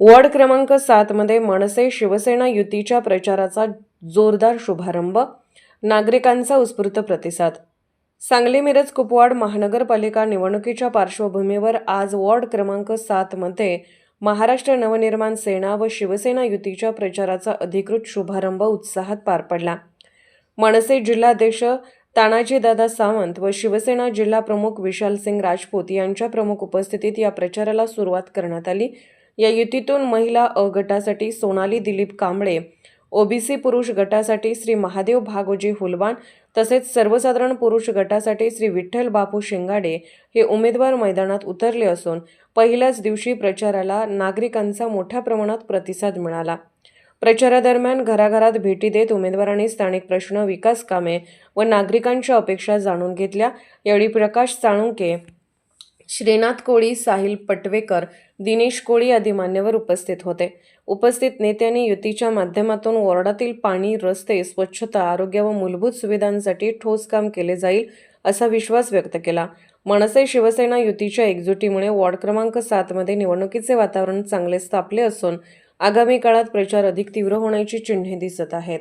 Ward क्रमांक सातमध्ये मनसे शिवसेना युतीच्या प्रचाराचा जोरदार शुभारंभ नागरिकांचा उत्स्फूर्त प्रतिसाद. सांगली मिरज कुपवाड महानगरपालिका निवडणुकीच्या पार्श्वभूमीवर आज वॉर्ड क्रमांक सातमध्ये महाराष्ट्र नवनिर्माण सेना व शिवसेना युतीच्या प्रचाराचा अधिकृत शुभारंभ उत्साहात पार पडला. मनसे जिल्हाध्यक्ष तानाजीदादा सावंत व शिवसेना जिल्हा प्रमुख विशाल सिंग राजपूत यांच्या प्रमुख उपस्थितीत या प्रचाराला सुरुवात करण्यात आली. या युतीतून महिला अ गटासाठी सोनाली दिलीप कांबळे ओबीसी पुरुष गटासाठी श्री महादेव भागोजी हुलवान तसेच सर्वसाधारण पुरुष गटासाठी श्री विठ्ठल बापू शिंगाडे हे उमेदवार मैदानात उतरले असून पहिल्याच दिवशी प्रचाराला नागरिकांचा मोठ्या प्रमाणात प्रतिसाद मिळाला. प्रचारादरम्यान घराघरात भेटी देत उमेदवारांनी स्थानिक प्रश्न विकास कामे व नागरिकांच्या अपेक्षा जाणून घेतल्या. यावेळी प्रकाश साळुंके श्रीनाथ कोळी साहिल पटवेकर दिनेश कोळी आदी मान्यवर उपस्थित होते. उपस्थित नेत्यांनी युतीच्या माध्यमातून वॉर्डातील पाणी रस्ते स्वच्छता आरोग्य व मूलभूत सुविधांसाठी ठोस काम केले जाईल असा विश्वास व्यक्त केला. मनसे शिवसेना युतीच्या एकजुटीमुळे वॉर्ड क्रमांक सातमध्ये निवडणुकीचे वातावरण चांगले स्थापले असून आगामी काळात प्रचार अधिक तीव्र होण्याची चिन्हे दिसत आहेत.